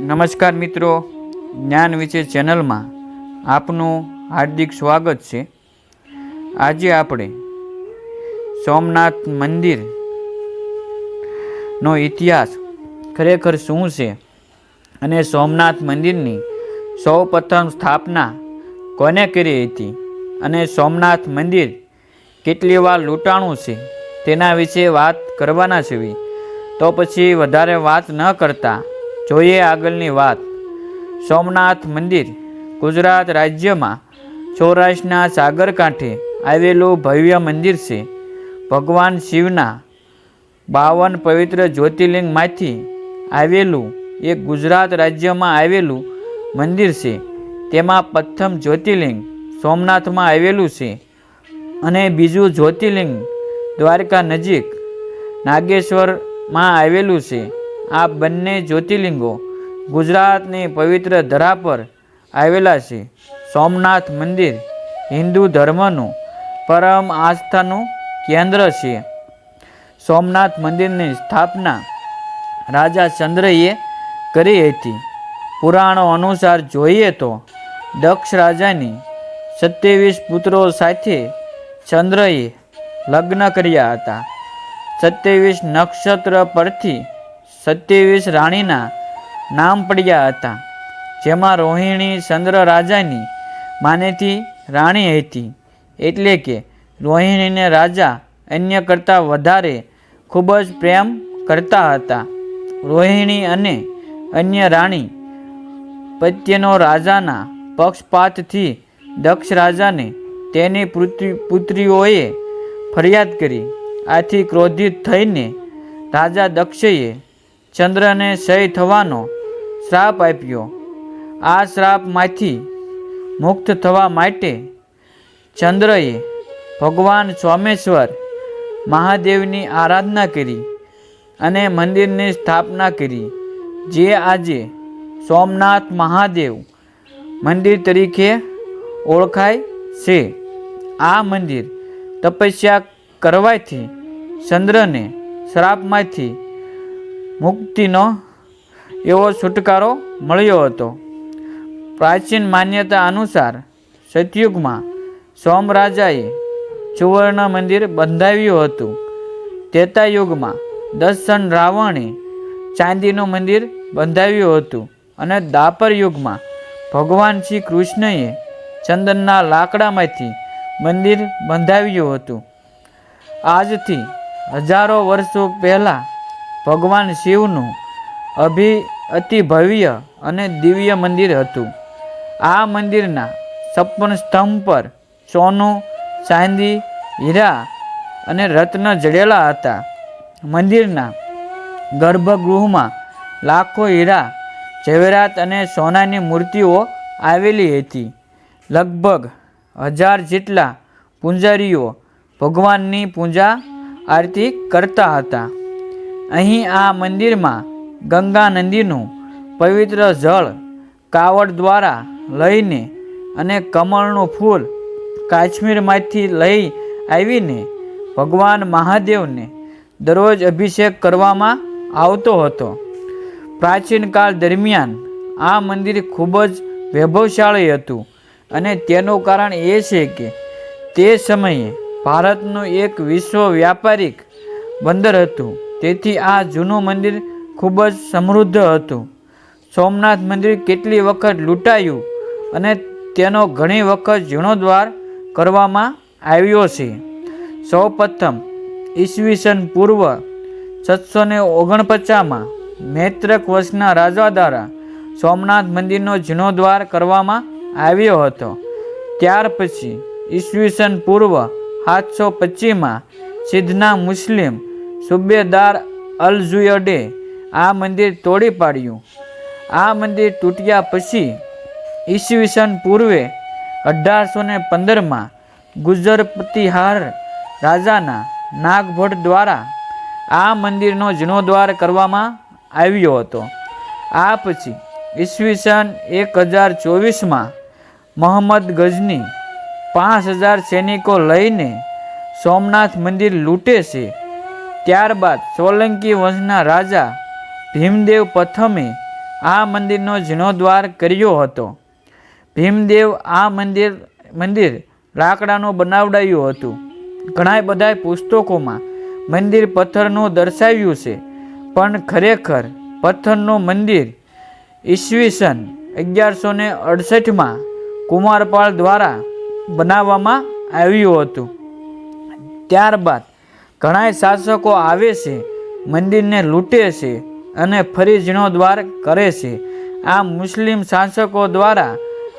નમસ્કાર મિત્રો. જ્ઞાન વિશે ચેનલમાં આપનું હાર્દિક સ્વાગત છે. આજે આપણે સોમનાથ મંદિરનો ઇતિહાસ ખરેખર શું છે અને સોમનાથ મંદિરની સૌ પ્રથમ સ્થાપના કોને કરી હતી અને સોમનાથ મંદિર કેટલી વાર લૂંટાણું છે તેના વિશે વાત કરવાના છે. તો પછી વધારે વાત ન કરતા જોઈએ આગળની વાત. સોમનાથ મંદિર, ગુજરાત રાજ્યમાં સૌરાષ્ટ્રના સાગરકાંઠે આવેલું ભવ્ય મંદિર છે. ભગવાન શિવના બાવન પવિત્ર જ્યોતિર્લિંગમાંથી આવેલું એક ગુજરાત રાજ્યમાં આવેલું મંદિર છે. તેમાં પ્રથમ જ્યોતિર્લિંગ સોમનાથમાં આવેલું છે અને બીજું જ્યોતિર્લિંગ દ્વારકા નજીક નાગેશ્વરમાં આવેલું છે. આ બંને જ્યોતિર્લિંગો ગુજરાતની પવિત્ર ધરા પર આવેલા છે. સોમનાથ મંદિર હિન્દુ ધર્મનું પરમ આસ્થાનું કેન્દ્ર છે. સોમનાથ મંદિરની સ્થાપના રાજા ચંદ્રએ કરી હતી. પુરાણો અનુસાર જોઈએ તો દક્ષ રાજાની સત્યાવીસ પુત્રો સાથે ચંદ્રએ લગ્ન કર્યા હતા. સત્યાવીસ નક્ષત્ર પરથી સત્યાવીસ રાણીના નામ પડ્યા હતા, જેમાં રોહિણી ચંદ્ર રાજાની માનેથી રાણી હતી. એટલે કે રોહિણીને રાજા અન્ય કરતાં વધારે ખૂબ જ પ્રેમ કરતા હતા. રોહિણી અને અન્ય રાણી પ્રત્યેનો રાજાના પક્ષપાતથી દક્ષ રાજાને તેની પુત્રી, પુત્રીઓએ ફરિયાદ કરી. આથી ક્રોધિત થઈને રાજા દક્ષએ ચંદ્રને ક્ષય થવાનો શ્રાપ આપ્યો. આ શ્રાપમાંથી મુક્ત થવા માટે ચંદ્રએ ભગવાન સોમેશ્વર મહાદેવની આરાધના કરી અને મંદિરની સ્થાપના કરી, જે આજે સોમનાથ મહાદેવ મંદિર તરીકે ઓળખાય છે. આ મંદિર તપસ્યા કરવાથી ચંદ્રને શ્રાપમાંથી મુક્તિનો એવો છુટકારો મળ્યો હતો. પ્રાચીન માન્યતા અનુસાર સતયુગમાં સોમરાજાએ સુવર્ણ મંદિર બંધાવ્યું હતું. તેતા યુગમાં દર્શન રાવણે ચાંદીનું મંદિર બંધાવ્યું હતું અને દાપર યુગમાં ભગવાન શ્રી કૃષ્ણએ ચંદનના લાકડામાંથી મંદિર બંધાવ્યું હતું. આજથી હજારો વર્ષો પહેલાં ભગવાન શિવનું અભિ અતિ ભવ્ય અને દિવ્ય મંદિર હતું. આ મંદિરના છપ્પન સ્તંભ પર સોનું, ચાંદી, હીરા અને રત્ન જડેલા હતા. મંદિરના ગર્ભગૃહમાં લાખો હીરા, ઝવેરાત અને સોનાની મૂર્તિઓ આવેલી હતી. લગભગ હજાર જેટલા પૂંજારીઓ ભગવાનની પૂજા આરતી કરતા હતા. અહીં આ મંદિરમાં ગંગા નદીનું પવિત્ર જળ કાવડ દ્વારા લઈને અને કમળનું ફૂલ કાશ્મીરમાંથી લઈ આવીને ભગવાન મહાદેવને દરરોજ અભિષેક કરવામાં આવતો હતો. પ્રાચીન કાળ દરમિયાન આ મંદિર ખૂબ જ વૈભવશાળી હતું અને તેનું કારણ એ છે કે તે સમયે ભારતનું એક વિશ્વ વ્યાપારિક બંદર હતું. તેથી આ જૂનું મંદિર ખૂબ જ સમૃદ્ધ હતું. સોમનાથ મંદિર કેટલી વખત લૂંટાયું અને તેનો ઘણી વખત જીર્ણોદ્વાર કરવામાં આવ્યો છે. સૌ પ્રથમ ઈસવીસન પૂર્વ છસો ને ઓગણપચાસમાં મૈત્રક વર્ષના રાજા દ્વારા સોમનાથ મંદિરનો જીર્ણોદ્વાર કરવામાં આવ્યો હતો. ત્યાર પછી ઈસવીસન પૂર્વ સાતસો પચીસમાં સિદ્ધના મુસ્લિમ સુબેદાર અલઝુયડે આ મંદિર તોડી પાડ્યું. આ મંદિર તૂટ્યા પછી ઈસવીસન પૂર્વે અઢારસો ને પંદરમાં ગુજર પ્રતિહાર રાજાના નાગભટ્ટ દ્વારા આ મંદિરનો જીર્ણોદ્વાર કરવામાં આવ્યો હતો. આ પછી ઈસવીસન એક હજાર ચોવીસમાં મોહમ્મદ ગઝની પાંચ હજાર સૈનિકો લઈને સોમનાથ મંદિર લૂંટે છે. ત્યારબાદ સોલંકી વંશના રાજા ભીમદેવ પ્રથમે આ મંદિરનો જીર્ણોદ્વાર કર્યો હતો. ભીમદેવ આ મંદિર મંદિર લાકડાનું બનાવડાયું હતું. ઘણા બધા પુસ્તકોમાં મંદિર પથ્થરનું દર્શાવ્યું છે, પણ ખરેખર પથ્થરનું મંદિર ઈસવીસન અગિયારસો ને અડસઠમાં કુમારપાળ દ્વારા બનાવવામાં આવ્યું હતું. ત્યારબાદ ઘણા શાસકો આવે છે, મંદિરને લૂંટે છે અને ફરી જીર્ણોદ્વાર કરે છે. આ મુસ્લિમ શાસકો દ્વારા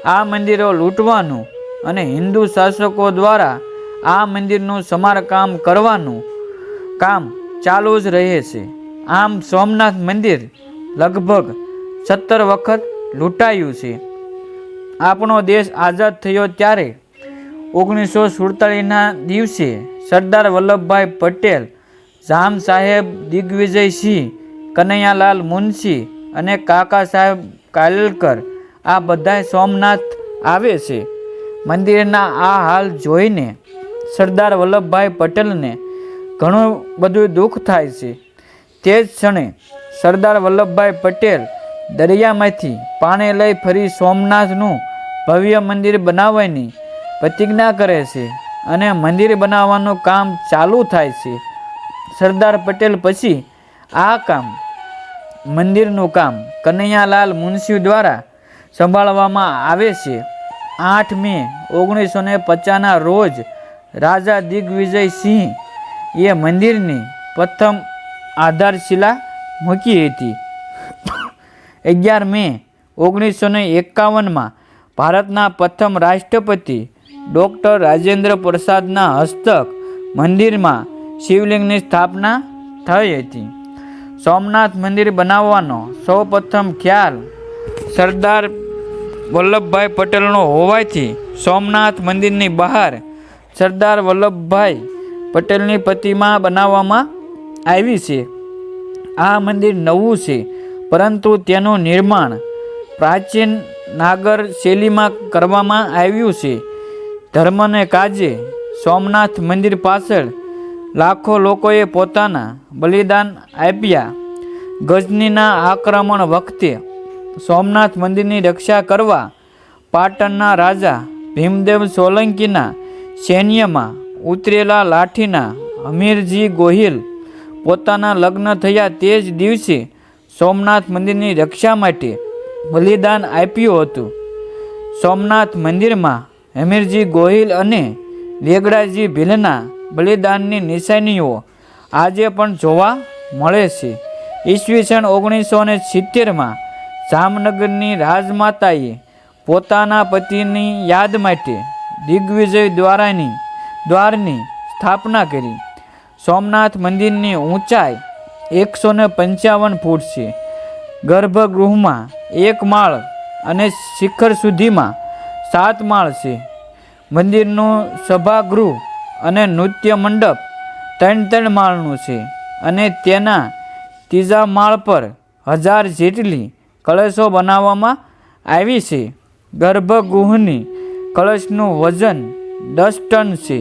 આ મંદિરો લૂંટવાનું અને હિન્દુ શાસકો દ્વારા આ મંદિરનું સમારકામ કરવાનું કામ ચાલુ જ રહે છે. આમ સોમનાથ મંદિર લગભગ સત્તર વખત લૂંટાયું છે. આપણો દેશ આઝાદ થયો ત્યારે ઓગણીસો સુડતાલીસના દિવસે સરદાર વલ્લભભાઈ પટેલ, જામ સાહેબ દિગ્વિજયસિંહ, કનૈયાલાલ મુનશી અને કાકા સાહેબ કાલેલકર, આ બધા સોમનાથ આવે છે. મંદિરના આ હાલ જોઈને સરદાર વલ્લભભાઈ પટેલને ઘણું બધું દુઃખ થાય છે. તે જ ક્ષણે સરદાર વલ્લભભાઈ પટેલ દરિયામાંથી પાણી લઈ ફરી સોમનાથનું ભવ્ય મંદિર બનાવવાની પ્રતિજ્ઞા કરે છે. અને મંદિર બનાવવાનું કામ ચાલુ થાય છે. સરદાર પટેલ પછી આ કામ, મંદિરનું કામ કનૈયાલાલ મુનશી દ્વારા સંભાળવામાં આવે છે. આઠ મે ઓગણીસો ને પચાસના રોજ રાજા દિગ્વિજયસિંહ એ મંદિરની પ્રથમ આધારશિલા મૂકી હતી. અગિયાર મે ઓગણીસો ને એકાવનમાં ભારતના પ્રથમ રાષ્ટ્રપતિ ડૉક્ટર રાજેન્દ્ર પ્રસાદના હસ્તક મંદિરમાં શિવલિંગની સ્થાપના થઈ હતી. સોમનાથ મંદિર બનાવવાનો સૌપ્રથમ ખ્યાલ સરદાર વલ્લભભાઈ પટેલનો હોવાથી સોમનાથ મંદિરની બહાર સરદાર વલ્લભભાઈ પટેલની પ્રતિમા બનાવવામાં આવી છે. આ મંદિર નવું છે, પરંતુ તેનું નિર્માણ પ્રાચીન નાગર શૈલીમાં કરવામાં આવ્યું છે. ધર્મને કાજે સોમનાથ મંદિર પાછળ લાખો લોકોએ પોતાના બલિદાન આપ્યા. ગજનીના આક્રમણ વખતે સોમનાથ મંદિરની રક્ષા કરવા પાટણના રાજા ભીમદેવ સોલંકીના સૈન્યમાં ઉતરેલા લાઠીના અમીરજી ગોહિલ પોતાના લગ્ન થયા તે જ દિવસે સોમનાથ મંદિરની રક્ષા માટે બલિદાન આપ્યું હતું. સોમનાથ મંદિરમાં હમીરજી ગોહિલ અને વેગડાજી ભીલના બલિદાનની નિશાનીઓ આજે પણ જોવા મળે છે. ઈસવીસન ઓગણીસો ને સિત્તેરમાં જામનગરની રાજમાતાએ પોતાના પતિની યાદ માટે દિગ્વિજય દ્વારાની દ્વારની સ્થાપના કરી. સોમનાથ મંદિરની ઊંચાઈ એકસો ને પંચાવન ફૂટ છે. ગર્ભગૃહમાં એક માળ અને શિખર સુધીમાં સાત માળ છે. મંદિરનું સભાગૃહ અને નૃત્ય મંડપ ત્રણ ત્રણ માળનું છે અને તેના ત્રીજા માળ પર હજાર જેટલી કળશો બનાવવામાં આવી છે. ગર્ભગૃહની કળશનું વજન દસ ટન છે.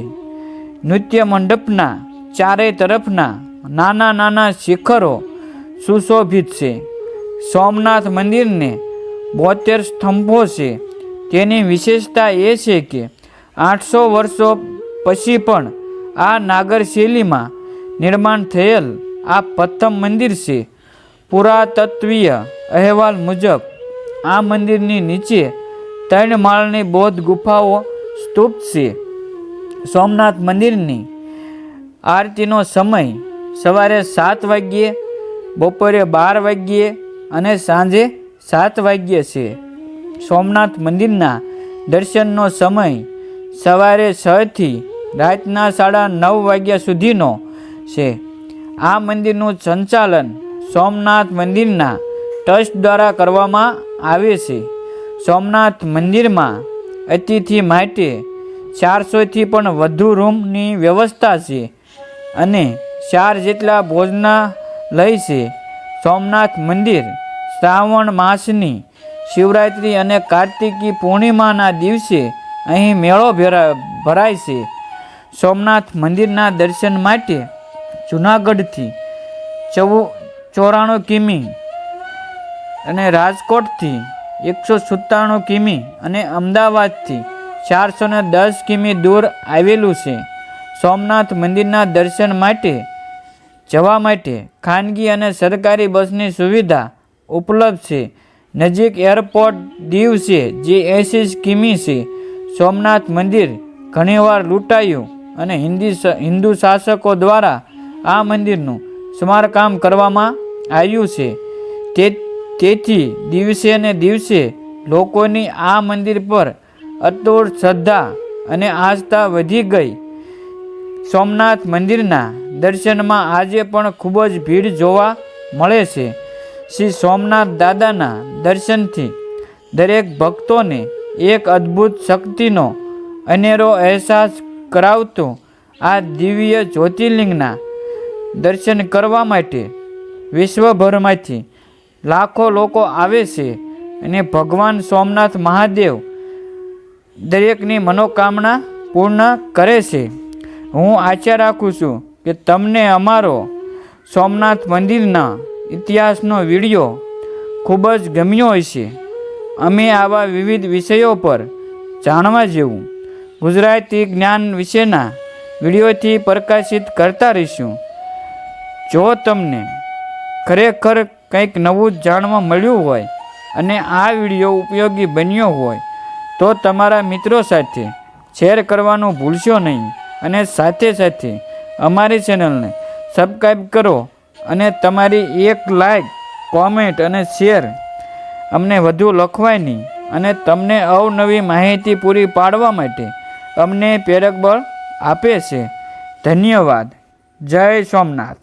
નૃત્ય મંડપના ચારે તરફના નાના નાના શિખરો સુશોભિત છે. સોમનાથ મંદિરને બોતેર સ્તંભો છે. તેની વિશેષતા એ છે કે આઠસો વર્ષો પછી પણ આ નાગર શૈલીમાં નિર્માણ થયેલ આ પ્રથમ મંદિર છે. પુરાતત્વીય અહેવાલ મુજબ, આ મંદિરની નીચે ત્રણ માળની બૌદ્ધ ગુફાઓ સ્તૂપ છે. સોમનાથ મંદિરની આરતીનો સમય સવારે સાત વાગ્યે, બપોરે બાર વાગ્યે અને સાંજે સાત વાગ્યે છે. સોમનાથ મંદિરના દર્શનનો સમય સવારે છથી રાતના સાડા નવ વાગ્યા સુધીનો છે. આ મંદિરનું સંચાલન સોમનાથ મંદિરના ટ્રસ્ટ દ્વારા કરવામાં આવે છે. સોમનાથ મંદિરમાં અતિથિ માટે ચારસોથી પણ વધુ રૂમની વ્યવસ્થા છે અને ચાર જેટલા ભોજનાલય છે. સોમનાથ મંદિર શ્રાવણ માસની શિવરાત્રિ અને કાર્તિકી પૂર્ણિમાના દિવસે અહીં મેળો ભેરા, ભરાય છે. સોમનાથ મંદિરના દર્શન માટે જૂનાગઢથી ચૌ, ચોરાણું કિમી અને રાજકોટથી એકસો સત્તાણું કિમી અને અમદાવાદથી ચારસો ને દસ કિમી દૂર આવેલું છે. સોમનાથ મંદિરના દર્શન માટે જવા માટે ખાનગી અને સરકારી બસની સુવિધા ઉપલબ્ધ છે. નજીક એરપોર્ટ દીવ છે, જે એસી કિમી છે. સોમનાથ મંદિર ઘણીવાર લૂંટાયું અને હિન્દી હિન્દુ શાસકો દ્વારા આ મંદિરનું સ્મારકામ કરવામાં આવ્યું છે. તે, તેથી દિવસે ને દિવસે લોકોની આ મંદિર પર અતોડ શ્રદ્ધા અને આસ્થા વધી ગઈ. સોમનાથ મંદિરના દર્શનમાં આજે પણ ખૂબ જ ભીડ જોવા મળે છે. શ્રી સોમનાથ દાદાના દર્શનથી દરેક ભક્તોને એક અદ્ભુત શક્તિનો અનેરો અહેસાસ કરાવતો આ દિવ્ય જ્યોતિર્લિંગના દર્શન કરવા માટે વિશ્વભરમાંથી લાખો લોકો આવે છે અને ભગવાન સોમનાથ મહાદેવ દરેકની મનોકામના પૂર્ણ કરે છે. હું આશા રાખું છું કે તમને અમારો સોમનાથ મંદિરના ઇતિહાસનો વીડિયો ખૂબ જ ગમ્યો હશે અમે આવા વિવિધ વિષયો પર જાણવા જેવું ગુજરાતી જ્ઞાન વિશેના વિડીયોથી પ્રકાશિત કરતા રહીશું. જો તમને ખરેખર કંઈક નવું જાણવા મળ્યું હોય અને આ વીડિયો ઉપયોગી બન્યો હોય, તો તમારા મિત્રો સાથે શેર કરવાનું ભૂલશો નહીં અને સાથે સાથે અમારી ચેનલને સબસ્ક્રાઈબ કરો અને તમારી એક લાઈક કોમેન્ટ અને શેર અમને વધુ લખવાય નહીં. અને તમને અવનવી માહિતી પૂરી પાડવા માટે અમને પ્રેરક બળ આપે છે. ધન્યવાદ. જય સોમનાથ.